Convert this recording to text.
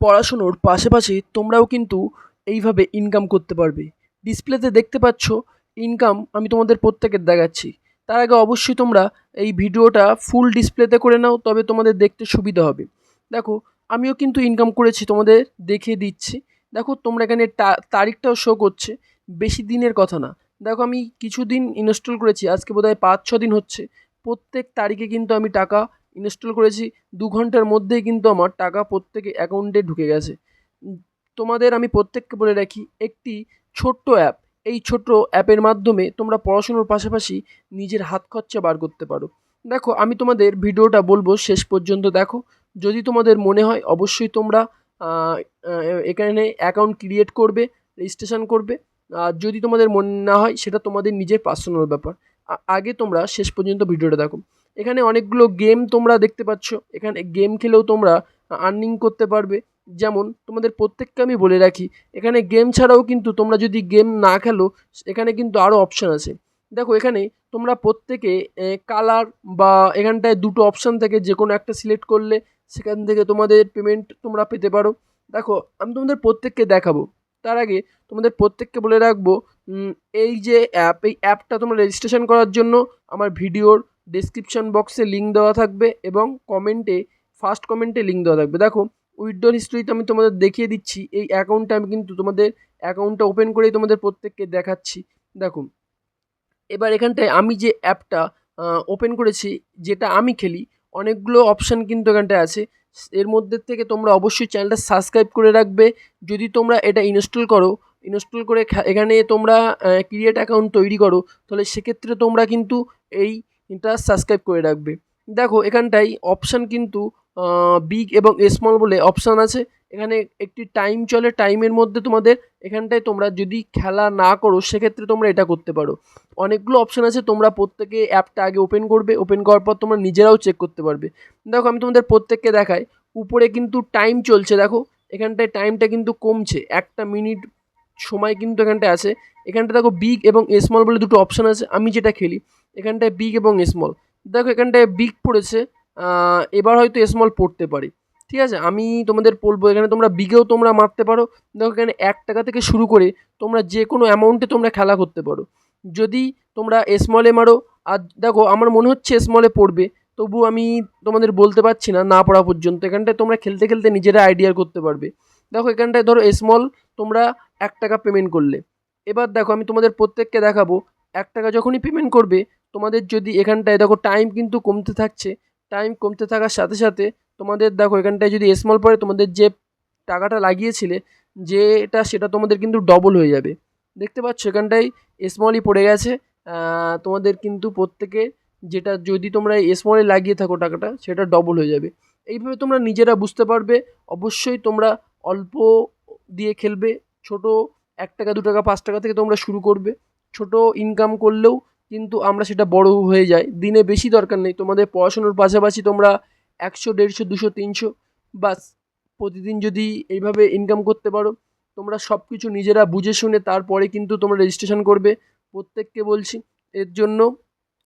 পড়াশুনোর পাশাপাশি তোমরাও কিন্তু এইভাবে ইনকাম করতে পারবে। ডিসপ্লেতে দেখতে পাচ্ছ ইনকাম আমি তোমাদের প্রত্যেকের দেখাচ্ছি। তার আগে অবশ্যই তোমরা এই ভিডিওটা ফুল ডিসপ্লেতে করে নাও, তবে তোমাদের দেখতে সুবিধা হবে। দেখো, আমিও কিন্তু ইনকাম করেছি, তোমাদের দেখিয়ে দিচ্ছি। দেখো, তোমরা এখানে তারিখটাও শো করছে। বেশি দিনের কথা না। দেখো, আমি কিছুদিন ইনস্টল করেছি, আজকে বোধহয় পাঁচ ছ দিন হচ্ছে। প্রত্যেক তারিখে কিন্তু আমি টাকা ইনস্টল করেছি, দু ঘণ্টার মধ্যেই কিন্তু আমার টাকা প্রত্যেকে অ্যাকাউন্টে ঢুকে গেছে। তোমাদের আমি প্রত্যেককে বলে রাখি, একটি ছোট্ট অ্যাপ এই ছোট্ট অ্যাপের মাধ্যমে তোমরা পড়াশুনোর পাশাপাশি নিজের হাত খরচা বার করতে পারো। দেখো, আমি তোমাদের ভিডিওটা বলব শেষ পর্যন্ত দেখো। যদি তোমাদের মনে হয়, অবশ্যই তোমরা এখানে অ্যাকাউন্ট ক্রিয়েট করবে রেজিস্ট্রেশন করবে। আর যদি তোমাদের মনে না হয়, সেটা তোমাদের নিজের পার্সোনাল ব্যাপার। আগে তোমরা শেষ পর্যন্ত ভিডিওটা দেখো। এখানে অনেকগুলো গেম তোমরা দেখতে পাচ্ছ। এখানে গেম খেলেও তোমরা আর্নিং করতে পারবে। যেমন, তোমাদের প্রত্যেককে আমি বলে রাখি, এখানে গেম ছাড়াও কিন্তু তোমরা যদি গেম না খেলো, এখানে কিন্তু আরও অপশান আছে। দেখো, এখানে তোমরা প্রত্যেকে কালার বা এখানটায় দুটো অপশান থেকে যে কোনো একটা সিলেক্ট করলে সেখান থেকে তোমাদের পেমেন্ট তোমরা পেতে পারো। দেখো, আমি তোমাদের প্রত্যেককে দেখাবো। তার আগে তোমাদের প্রত্যেককে বলে রাখব এই যে অ্যাপ এই অ্যাপটা তোমরা রেজিস্ট্রেশন করার জন্য আমার ভিডিওর ডেসক্রিপশন বক্সে লিঙ্ক দেওয়া থাকবে এবং কমেন্টে ফার্স্ট কমেন্টে লিঙ্ক দেওয়া থাকবে। দেখো উইথড্রল হিস্ট্রিতে আমি তোমাদের দেখিয়ে দিচ্ছি, এই অ্যাকাউন্টটা আমি কিন্তু তোমাদের অ্যাকাউন্টটা ওপেন করেই তোমাদের প্রত্যেককে দেখাচ্ছি। দেখো, এবার এখানটায় আমি যে অ্যাপটা ওপেন করেছি, যেটা আমি খেলি, অনেকগুলো অপশান কিন্তু এখানটায় আছে। এর মধ্যে থেকে তোমরা অবশ্যই চ্যানেলটা সাবস্ক্রাইব করে রাখবে। যদি তোমরা এটা ইনস্টল করো ইনস্টল করে এখানে তোমরা ক্রিয়েট অ্যাকাউন্ট তৈরি করো, তাহলে সেক্ষেত্রে তোমরা কিন্তু এইটা সাবস্ক্রাইব করে রাখবে। দেখো, এখানটায় অপশান কিন্তু বিগ এবং স্মল বলে অপশান আছে। এখানে একটি টাইম চলে টাইমের মধ্যে তোমাদের এখানটায় তোমরা যদি খেলা না করো, সেক্ষেত্রে তোমরা এটা করতে পারো। অনেকগুলো অপশান আছে, তোমরা প্রত্যেকে অ্যাপটা আগে ওপেন করবে। ওপেন করার পর তোমরা নিজেরাও চেক করতে পারবে। দেখো, আমি তোমাদের প্রত্যেককে দেখাই। উপরে কিন্তু টাইম চলছে, দেখো। এখানটায় টাইমটা কিন্তু কমছে। একটা মিনিট সময় কিন্তু এখানটায় আছে। এখানটা দেখো বিগ এবং স্মল বলে দুটো অপশান আছে। আমি যেটা খেলি এখানটায় বিগ এবং স্মল দেখো এখানটায় বিগ পড়েছে এবার হয়তো স্মল পড়তে পারে। ঠিক আছে? আমি তোমাদের বলব, এখানে তোমরা বিগেও তোমরা মারতে পারো। দেখো এখানে এক টাকা থেকে শুরু করে তোমরা যে কোনো অ্যামাউন্টে তোমরা খেলা করতে পারো। যদি তোমরা স্মলে মারো, আর দেখো, আমার মনে হচ্ছে স্মলে পড়বে, তবু আমি তোমাদের বলতে পারছি না না পড়া পর্যন্ত। এখানটায় তোমরা খেলতে খেলতে নিজেরা আইডিয়া করতে পারবে। দেখো, এখানটায় ধরো স্মল তোমরা এক টাকা পেমেন্ট করলে। এবার দেখো, আমি তোমাদের প্রত্যেককে দেখাবো এক টাকা যখনই পেমেন্ট করবে, তোমাদের যদি এখানটায় দেখো টাইম কিন্তু কমতে থাকছে টাইম কমতে থাকার সাথে সাথে তোমাদের দেখো এখানটায় যদি স্মল পড়ে, তোমাদের যে টাকাটা লাগিয়েছিলে, যেটা সেটা তোমাদের কিন্তু ডবল হয়ে যাবে। দেখতে পাচ্ছ এখানটায় স্মলই পড়ে গেছে তোমাদের কিন্তু প্রত্যেকে যেটা যদি তোমরা স্মলে লাগিয়ে থাকো টাকাটা, সেটা ডবল হয়ে যাবে। এইভাবে তোমরা নিজেরা বুঝতে পারবে, অবশ্যই তোমরা অল্প দিয়ে খেলবে, ছোট এক টাকা, দু টাকা, পাঁচ টাকা থেকে তোমরা শুরু করবে। ছোট ইনকাম করলেও কিন্তু আমরা সেটা বড় হয়ে যায়। দিনে বেশি দরকার নেই। তোমাদের পড়াশুনোর পাশাপাশি তোমরা একশো, দেড়শো, দুশো, তিনশো, বাস প্রতিদিন যদি এইভাবে ইনকাম করতে পারো, তোমরা সব কিছু নিজেরা বুঝে শুনে তারপরে কিন্তু তোমরা রেজিস্ট্রেশন করবে। প্রত্যেককে বলছি, এর জন্য